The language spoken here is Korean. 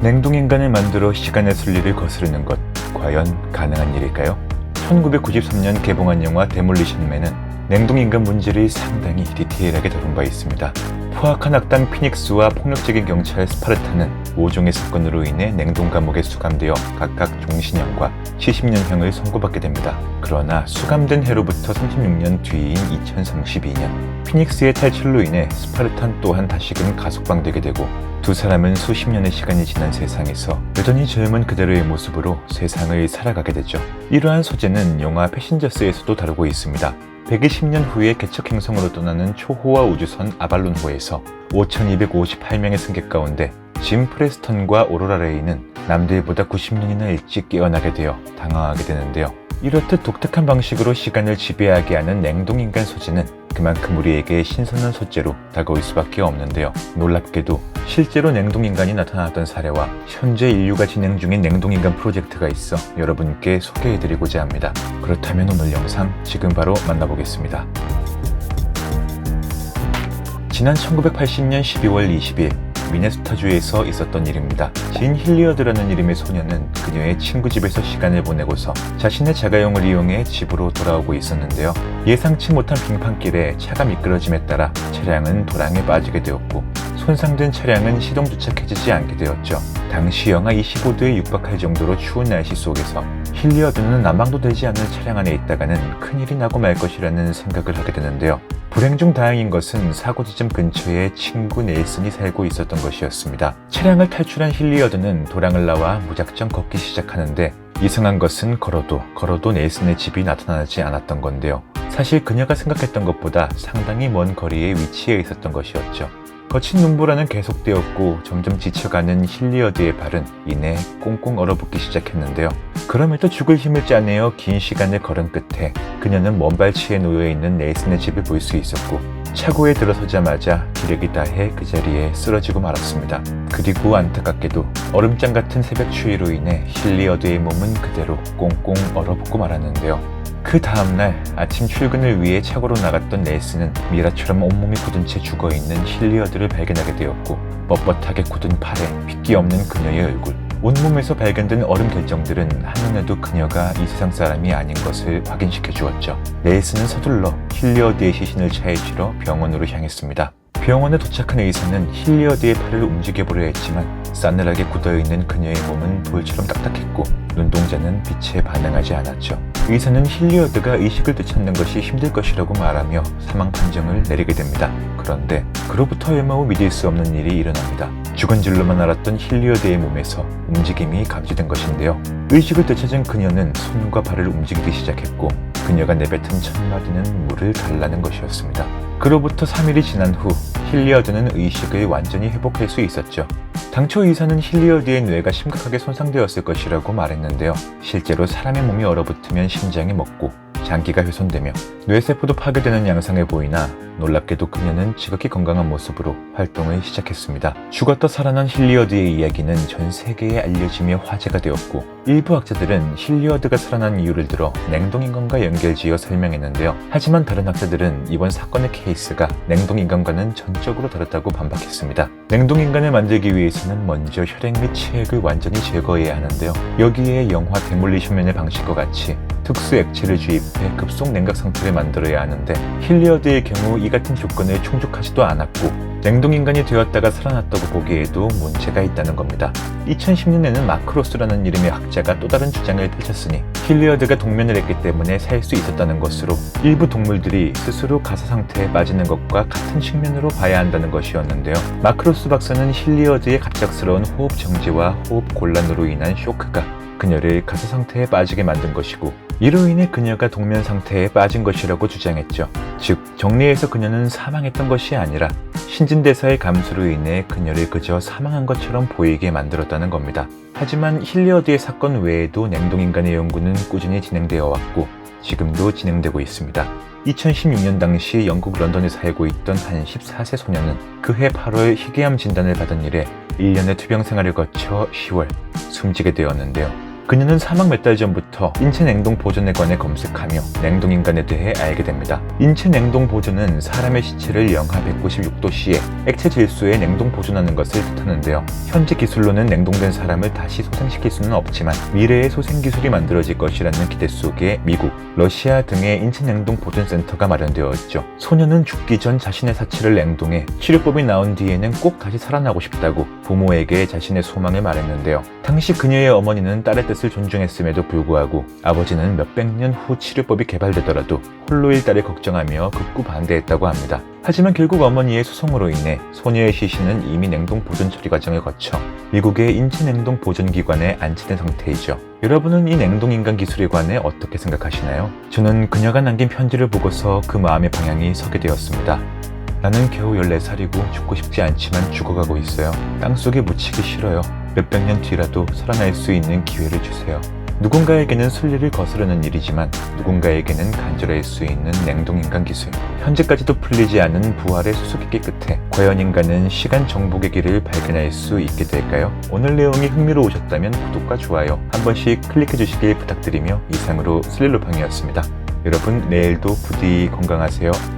냉동인간을 만들어 시간의 순리를 거스르는 것 과연 가능한 일일까요? 1993년 개봉한 영화 데몰리션맨은 냉동인간 문제를 상당히 디테일하게 다룬 바 있습니다. 포악한 악당 피닉스와 폭력적인 경찰 스파르타는 5종의 사건으로 인해 냉동 감옥에 수감되어 각각 종신형과 70년형을 선고받게 됩니다. 그러나 수감된 해로부터 36년 뒤인 2032년 피닉스의 탈출로 인해 스파르탄 또한 다시금 가속방되게 되고 두 사람은 수십 년의 시간이 지난 세상에서 여전히 젊은 그대로의 모습으로 세상을 살아가게 되죠. 이러한 소재는 영화 패신저스에서도 다루고 있습니다. 120년 후에 개척 행성으로 떠나는 초호화 우주선 아발론호에서 5,258명의 승객 가운데 짐 프레스턴과 오로라 레이는 남들보다 90년이나 일찍 깨어나게 되어 당황하게 되는데요. 이렇듯 독특한 방식으로 시간을 지배하게 하는 냉동인간 소재는 그만큼 우리에게 신선한 소재로 다가올 수밖에 없는데요. 놀랍게도 실제로 냉동인간이 나타났던 사례와 현재 인류가 진행 중인 냉동인간 프로젝트가 있어 여러분께 소개해드리고자 합니다. 그렇다면 오늘 영상 지금 바로 만나보겠습니다. 지난 1980년 12월 20일 미네소타주에서 있었던 일입니다. 진 힐리어드라는 이름의 소녀는 그녀의 친구 집에서 시간을 보내고서 자신의 자가용을 이용해 집으로 돌아오고 있었는데요. 예상치 못한 빙판길에 차가 미끄러짐에 따라 차량은 도랑에 빠지게 되었고 손상된 차량은 시동 주착해지지 않게 되었죠. 당시 영하 25도에 육박할 정도로 추운 날씨 속에서 힐리어드는 난방도 되지 않는 차량 안에 있다가는 큰일이 나고 말 것이라는 생각을 하게 되는데요. 불행 중 다행인 것은 사고 지점 근처에 친구 네이슨이 살고 있었던 것이었습니다. 차량을 탈출한 힐리어드는 도랑을 나와 무작정 걷기 시작하는데 이상한 것은 걸어도 걸어도 네이슨의 집이 나타나지 않았던 건데요. 사실 그녀가 생각했던 것보다 상당히 먼 거리에 위치해 있었던 것이었죠. 거친 눈보라는 계속되었고 점점 지쳐가는 힐리어드의 발은 이내 꽁꽁 얼어붙기 시작했는데요. 그럼에도 죽을 힘을 짜내어 긴 시간을 걸은 끝에 그녀는 먼 발치에 놓여 있는 네이슨의 집을 볼 수 있었고 차고에 들어서자마자 기력이 다해 그 자리에 쓰러지고 말았습니다. 그리고 안타깝게도 얼음장 같은 새벽 추위로 인해 힐리어드의 몸은 그대로 꽁꽁 얼어붙고 말았는데요. 그 다음날 아침 출근을 위해 차고로 나갔던 네이슨은 미라처럼 온몸이 굳은 채 죽어있는 힐리어드를 발견하게 되었고 뻣뻣하게 굳은 팔에 핏기 없는 그녀의 얼굴 온몸에서 발견된 얼음 결정들은 한눈에도 그녀가 이 세상 사람이 아닌 것을 확인시켜 주었죠. 네이슨은 서둘러 힐리어드의 시신을 차에 실어 병원으로 향했습니다. 병원에 도착한 의사는 힐리어드의 팔을 움직여보려 했지만 싸늘하게 굳어있는 그녀의 몸은 돌처럼 딱딱했고 눈동자는 빛에 반응하지 않았죠. 의사는 힐리어드가 의식을 되찾는 것이 힘들 것이라고 말하며 사망 판정을 내리게 됩니다. 그런데 그로부터 얼마 후 믿을 수 없는 일이 일어납니다. 죽은 줄로만 알았던 힐리어드의 몸에서 움직임이 감지된 것인데요. 의식을 되찾은 그녀는 손과 발을 움직이기 시작했고 그녀가 내뱉은 첫 마디는 물을 달라는 것이었습니다. 그로부터 3일이 지난 후 힐리어드는 의식을 완전히 회복할 수 있었죠. 당초 의사는 힐리어드의 뇌가 심각하게 손상되었을 것이라고 말했는데요. 실제로 사람의 몸이 얼어붙으면 심장이 먹고 장기가 훼손되며 뇌세포도 파괴되는 양상을 보이나 놀랍게도 그녀는 지극히 건강한 모습으로 활동을 시작했습니다. 죽었다 살아난 힐리어드의 이야기는 전 세계에 알려지며 화제가 되었고 일부 학자들은 힐리어드가 살아난 이유를 들어 냉동인간과 연결지어 설명했는데요. 하지만 다른 학자들은 이번 사건의 케이스가 냉동인간과는 전적으로 다르다고 반박했습니다. 냉동인간을 만들기 위해서는 먼저 혈액 및 치액을 완전히 제거해야 하는데요. 여기에 영화 데몰리션맨의 방식과 같이 특수 액체를 주입해 급속 냉각 상태를 만들어야 하는데 힐리어드의 경우 이 같은 조건에 충족하지도 않았고 냉동인간이 되었다가 살아났다고 보기에도 문제가 있다는 겁니다. 2010년에는 마크로스라는 이름의 학자가 또 다른 주장을 펼쳤으니 힐리어드가 동면을 했기 때문에 살 수 있었다는 것으로 일부 동물들이 스스로 가사 상태에 빠지는 것과 같은 측면으로 봐야 한다는 것이었는데요. 마크로스 박사는 힐리어드의 갑작스러운 호흡 정지와 호흡 곤란으로 인한 쇼크가 그녀를 가사 상태에 빠지게 만든 것이고 이로 인해 그녀가 동면 상태에 빠진 것이라고 주장했죠. 즉 정리해서 그녀는 사망했던 것이 아니라 신진대사의 감소로 인해 그녀를 그저 사망한 것처럼 보이게 만들었다는 겁니다. 하지만 힐리어드의 사건 외에도 냉동인간의 연구는 꾸준히 진행되어 왔고 지금도 진행되고 있습니다. 2016년 당시 영국 런던에 살고 있던 한 14세 소녀는 그해 8월 희귀암 진단을 받은 이래 1년의 투병 생활을 거쳐 10월 숨지게 되었는데요. 그녀는 사망 몇 달 전부터 인체 냉동 보존에 관해 검색하며 냉동인간에 대해 알게 됩니다. 인체 냉동 보존은 사람의 시체를 영하 196도씨에 액체 질소에 냉동 보존하는 것을 뜻하는데요. 현재 기술로는 냉동된 사람을 다시 소생시킬 수는 없지만 미래의 소생 기술이 만들어질 것이라는 기대 속에 미국, 러시아 등의 인체 냉동 보존 센터가 마련되어 있죠. 소녀는 죽기 전 자신의 사체를 냉동해 치료법이 나온 뒤에는 꼭 다시 살아나고 싶다고 부모에게 자신의 소망을 말했는데요. 당시 그녀의 어머니는 딸의 뜻을 존중했음에도 불구하고 아버지는 몇백 년 후 치료법이 개발되더라도 홀로일 딸을 걱정하며 극구 반대했다고 합니다. 하지만 결국 어머니의 소송으로 인해 소녀의 시신은 이미 냉동 보존 처리 과정을 거쳐 미국의 인체 냉동 보존 기관에 안치된 상태이죠. 여러분은 이 냉동 인간 기술에 관해 어떻게 생각하시나요? 저는 그녀가 남긴 편지를 보고서 그 마음의 방향이 서게 되었습니다. 나는 겨우 14살이고 죽고 싶지 않지만 죽어가고 있어요. 땅속에 묻히기 싫어요. 몇백 년 뒤라도 살아날 수 있는 기회를 주세요. 누군가에게는 순리를 거스르는 일이지만 누군가에게는 간절할 수 있는 냉동인간 기술. 현재까지도 풀리지 않은 부활의 수수께끼 끝에 과연 인간은 시간 정복의 길을 발견할 수 있게 될까요? 오늘 내용이 흥미로우셨다면 구독과 좋아요 한 번씩 클릭해 주시길 부탁드리며 이상으로 슬릴로팡이었습니다. 여러분 내일도 부디 건강하세요.